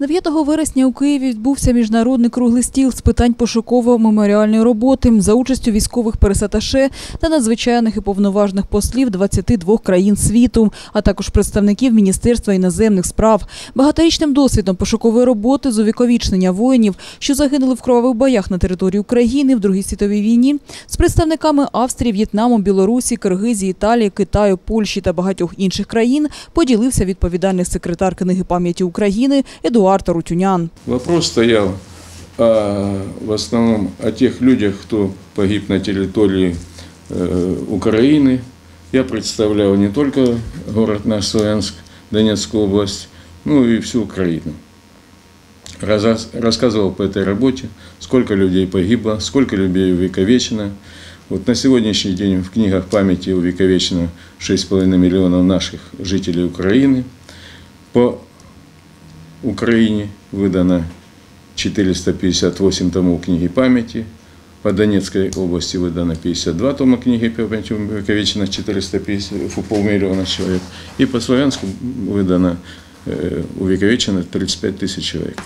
9 вересня у Києві відбувся міжнародний круглий стіл з питань пошуково-меморіальної роботи за участю військових пересаташе та надзвичайних і повноважних послів 22 країн світу, а також представників Міністерства іноземних справ. Багаторічним досвідом пошукової роботи з увіковічнення воїнів, що загинули в кровавих боях на території України в Другій світовій війні, з представниками Австрії, В'єтнаму, Білорусі, Киргизії, Італії, Китаю, Польщі та багатьох інших країн поділився відповідальний секретар книги пам'яті України Едуард Тарутюнян. Вопрос стоял о, в основном о тех людях, кто погиб на территории э, Украины. Я представлял не только город наш Славянск, Донецкую область, ну и всю Украину. Разас- Рассказывал по этой работе, сколько людей погибло, сколько людей увековечено. Вот на сегодняшний день в книгах памяти увековечено 6,5 миллионов наших жителей Украины. По Украине выдано 458 томов книги памяти. По Донецкой области выдано 52 тома книги памяти, увековечено 450, фу, полмиллиона человек. И по Славянску выдано э, увековечено 35 тысяч человек.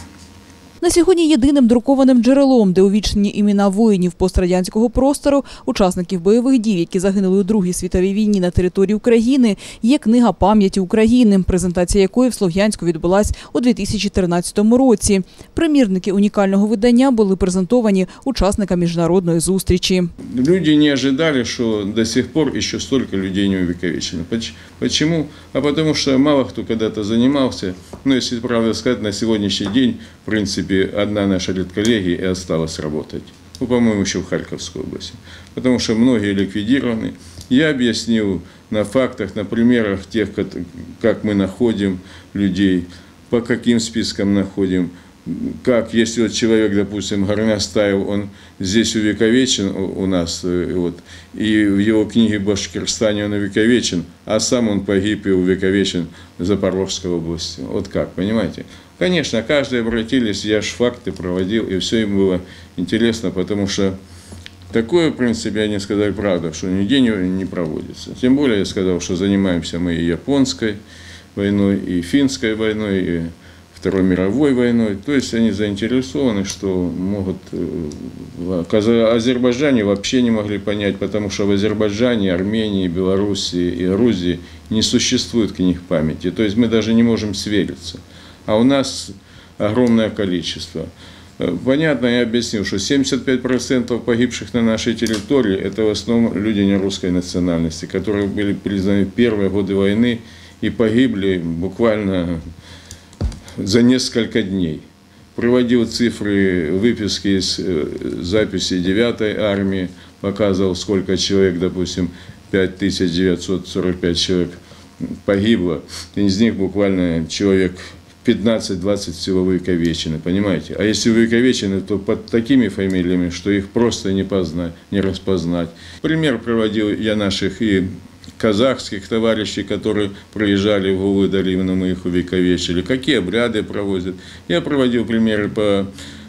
На сьогодні єдиним друкованим джерелом, де увічнені імена воїнів пострадянського простору, учасників бойових дій, які загинули у Другій світовій війні на території України, є книга пам'яті України, презентація якої в Слов'янську відбулась у 2013 році. Примірники унікального видання були презентовані учасникам міжнародної зустрічі. Люди не ожидали, что до сих пор еще столько людей не увековечено. Поч- Почему? А потому что мало кто когда-то занимался. Ну, если правда сказать, на сегодняшний день, принципе, одна наша редколлегия и осталась работать. Ну, по-моему, еще в Харьковской области. Потому что многие ликвидированы. Я объяснил на фактах, на примерах тех, как мы находим людей, по каким спискам находим, как, если вот человек, допустим, горностаев, он здесь увековечен у нас, э, вот, и в его книге Башкирстане он увековечен, а сам он погиб и увековечен в Запорожской области. Вот как, понимаете? Конечно, каждый обратились, я ж факты проводил, и все им было интересно, потому что Такое, в принципе, они сказали правду, что нигде не, не проводится. Тем более я сказал, что занимаемся мы и японской войной, и финской войной, и Второй мировой войной. То есть они заинтересованы, что могут... э, Азербайджане вообще не могли понять, потому что в Азербайджане, Армении, Белоруссии и Грузии не существует книг памяти. То есть мы даже не можем свериться. А у нас огромное количество. Э, Понятно, я объяснил, что 75% погибших на нашей территории – это в основном люди не русской национальности, которые были признаны в первые годы войны и погибли буквально за несколько дней. Приводил цифры, выписки из э, записи 9 армии, показывал, сколько человек, допустим, 5945 человек погибло, из них буквально человек 15-20 всего выковечены, понимаете? А если выковечены, то под такими фамилиями, что их просто не, познать, не распознать. Пример приводил я наших и казахских товарищей, которые приезжали в Голую долину, мы их увековечили, какие обряды проводят. Я проводил примеры по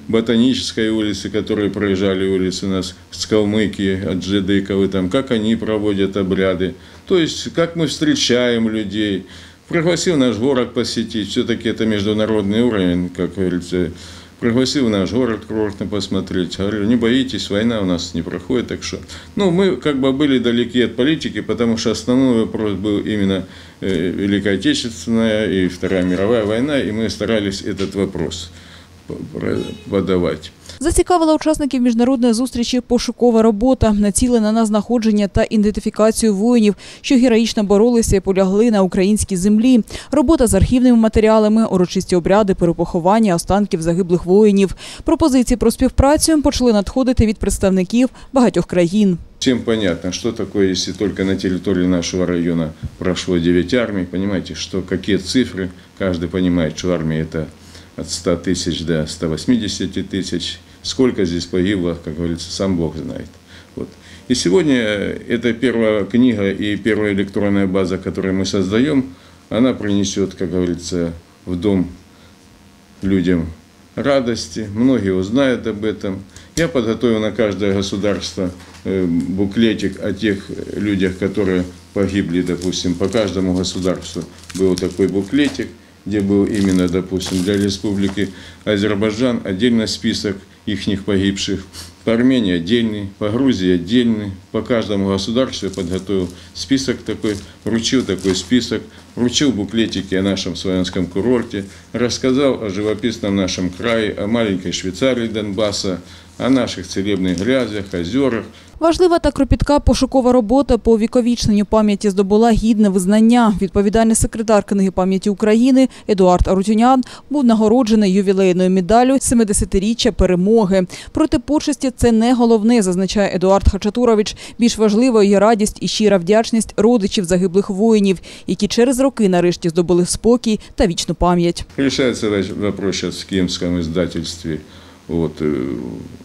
Ботанической улице, которые проезжали улицы у нас с Калмыкии, от Джедыковы, там, как они проводят обряды. То есть, как мы встречаем людей. Пригласил наш город посетить, все-таки это международный уровень, как говорится. Пригласил наш город курортно посмотреть. Говорю, не боитесь, война у нас не проходит, так что... Ну, мы как бы были далеки от политики, потому что основной вопрос был именно э, Великая Отечественная и Вторая мировая война, и мы старались этот вопрос подавать. Зацікавила учасників міжнародної зустрічі пошукова робота, націлена на знаходження та ідентифікацію воїнів, що героїчно боролися і полягли на українській землі. Робота з архівними матеріалами, урочисті обряди, перепоховання останків загиблих воїнів. Пропозиції про співпрацю почали надходити від представників багатьох країн. Всем понятно, что такое, если только на территории нашего района прошло 9 армий, понимаете, что какие цифры, каждый понимает, что армия это от 100 тысяч до 180 тысяч, Сколько здесь погибло, как говорится, сам Бог знает. Вот. И сегодня эта первая книга и первая электронная база, которую мы создаем, она принесет, как говорится, в дом людям радости, многие узнают об этом. Я подготовил на каждое государство э, буклетик о тех людях, которые погибли, допустим, по каждому государству был такой буклетик. где был именно, допустим, для Республики Азербайджан отдельно список их погибших, по Армении отдельный, по Грузии отдельный, по каждому государству я подготовил список такой, вручил такой список, вручил буклетики о нашем славянском курорте, рассказал о живописном нашем крае, о маленькой Швейцарии Донбасса, о наших целебных грязях, озерах, Важлива та кропітка пошукова робота по увіковічненню пам'яті здобула гідне визнання. Відповідальний секретар книги пам'яті України Едуард Арутюнян був нагороджений ювілейною медаллю 70-річчя перемоги. Проте почесті це не головне, зазначає Едуард Хачатурович. Більш важливою є радість і щира вдячність родичів загиблих воїнів, які через роки нарешті здобули спокій та вічну пам'ять. Рішається вопрос в київському издательстве вот, э,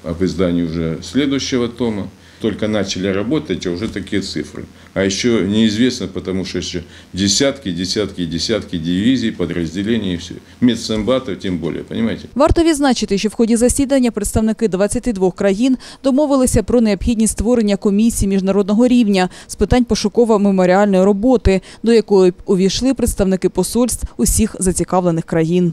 об издании вже следующего тома. Только начали работать, а уже такие цифры. А еще неизвестно, потому что еще десятки, десятки, десятки дивизий, подразделений и все. Медсамбатов тем более, понимаете? Варто відзначити, що в ході засідання представники 22 країн домовилися про необхідність створення комісії міжнародного рівня з питань пошуково-меморіальної роботи, до якої увійшли представники посольств усіх зацікавлених країн.